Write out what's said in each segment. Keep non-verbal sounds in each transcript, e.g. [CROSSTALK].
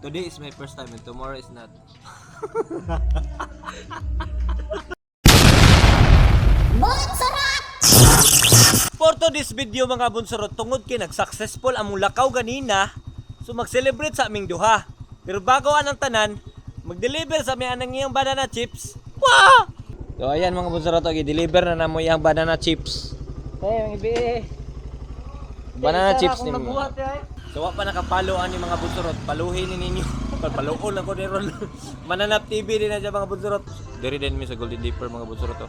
Today is my first time and tomorrow is not. For to this video mga bunsurot, tungod kay nag-successful ang mulakaw ganina, so mag-celebrate sa aming duha. Pero bago anang tanan, mag-deliver sa aming anang iyang banana chips. Wah! So ayan mga bunsurot, okay, deliver na namo yung banana chips. Hey, mga ibi. Banana chips ni So wa pa nakapalo ani mga bunsurot, paluhin ni ninyo. [LAUGHS] Paluon lang ko ni Ron. [LAUGHS] Mananap TV din na siya mga bunsurot. Diri din mi sa Golden Dipper mga bunsurot to.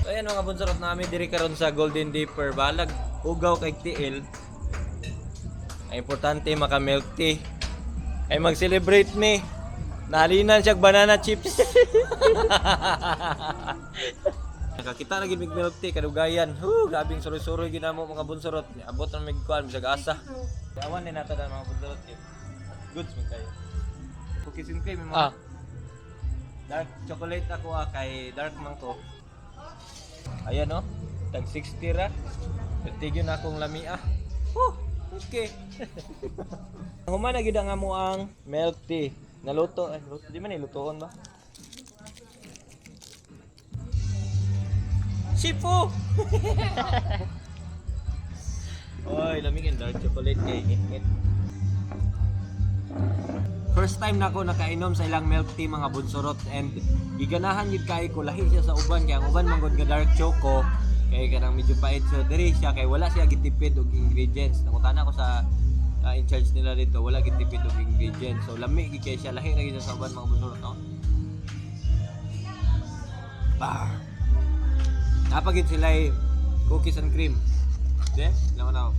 So ayan mga bunsurot namin diri karon sa Golden Dipper balag ugaw kay TL. Ay importante maka milk tea. Ay mag-celebrate mi. Nahalinan siya banana chips. [LAUGHS] Nakakita na gid mig milk tea kadugayan. Hu, grabing suroy-suroy ginamo mga bunsurot. Abot na mig kuan bisag asa. Awan ni nato na mga bunsurot. eh. Goods man kayo. Cookies and cream mo. Ah. Dark chocolate ako ah, kay dark man ko. Ayan oh. Tag 60 ra. Tigyon na akong lamia. Oh, okay. [LAUGHS] Humana gid nga mo ang milk tea. Naluto, ay, luto, di man nilutoon ba? Sipo! [LAUGHS] Oy, lamig ang dark chocolate kay ngit First time na ako nakainom sa ilang milk tea mga bunsurot and giganahan yun kay ko lahi siya sa uban kaya ang uban manggod nga dark choco kay kanang medyo pait so diri siya kay wala siya gitipid og ingredients. Nangutana ko sa uh, in charge nila dito wala gitipid og ingredients. So lami gid kay siya lahi ra gid sa uban mga bunsurot no? Bah napagid sila eh, cookies and cream de laman ako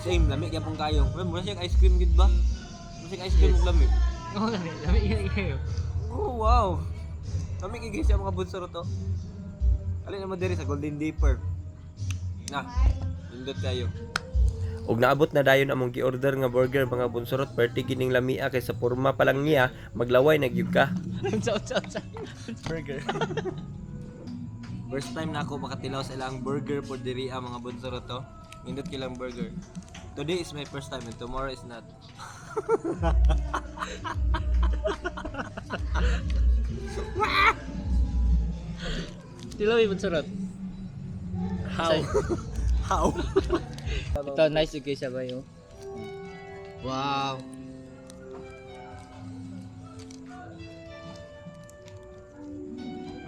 same lami gyapon kayo pero mura siya ice cream gid ba mura siya ice cream ug lami Oo nga ni, lami nga kayo. Oh, wow. Kami gigay siya mga bunsuro to. Alin naman diri sa Golden Dipper. Na, indot kayo. Og naabot na dayon among gi-order nga burger mga bunsurot perti gining lamia kay sa porma pa lang niya maglaway na gyud ka. [LAUGHS] Burger. First time na ako makatilaw sa ilang burger for diri ah, mga bunsurot to. Indot kilang burger. Today is my first time and tomorrow is not. Tiloy mo sarot. How? How? Ito nice okay siya ba yo? Wow.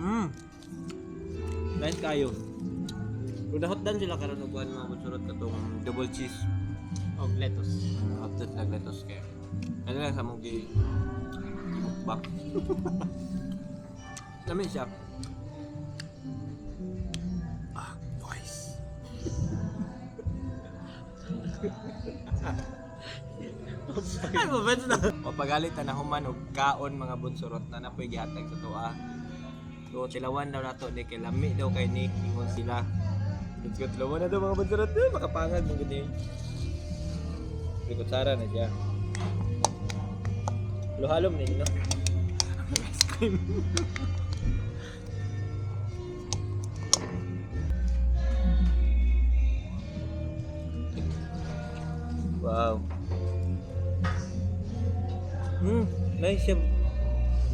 Mm. Nice kayo. Kung nahotdan sila karon og buwan mga bunsurot katong double cheese. Og lettuce. After nag lettuce kaya. Ano lang sa mong gi mukbang. Lami [LAUGHS] siya. Ay, [LAUGHS] mabens na. Mapagalit na human og kaon mga bunsurot na napoy gihatag sa tuwa. So, tilawan daw nato ni kay lami daw kay Nick ingon sila. Let's go tilawan na daw mga bunsurot. Eh, makapangag mo gani. Likod Sara na siya. Halo-halom din, no? Ice [LAUGHS] cream. wow. Hmm, nice siya.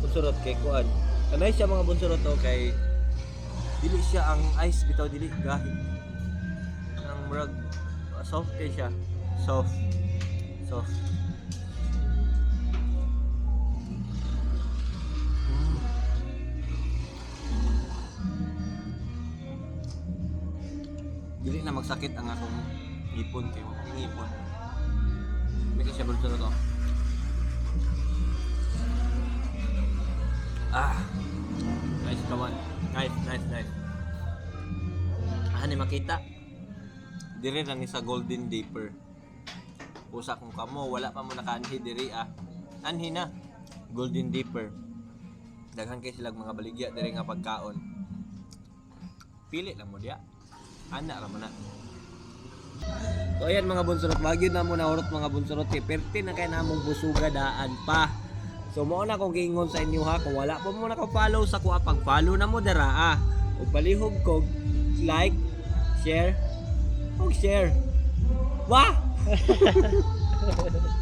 Bunsurot kay Kuan. Nice siya mga bunsurot to kay dili siya ang ice bitaw dili gahi. Ang murag ah, soft kay siya. Soft. Soft. Mm. Dili na magsakit ang akong ngipon kay. Ngipon. May siya bulto to. Ah. Nice kawan. Nice, nice, nice. Ah, ni makita. Dire na ni sa Golden Dipper. Usa kung kamo, wala pa mo nakaanhi diri ah. Anhi na. Golden Dipper. Daghan kay silang mga baligya diri nga pagkaon. Pili lang mo diya. Ana ra man na. So ayan mga bunsurot, bagyo na mo na urot mga bunsurot kay perti na kay namong busuga daan pa. So mo na kong giingon sa inyo ha kung wala pa mo naka-follow sa kuha pag-follow na mo dara ah. Ug palihog ko like, share, ug share. Wah! [LAUGHS]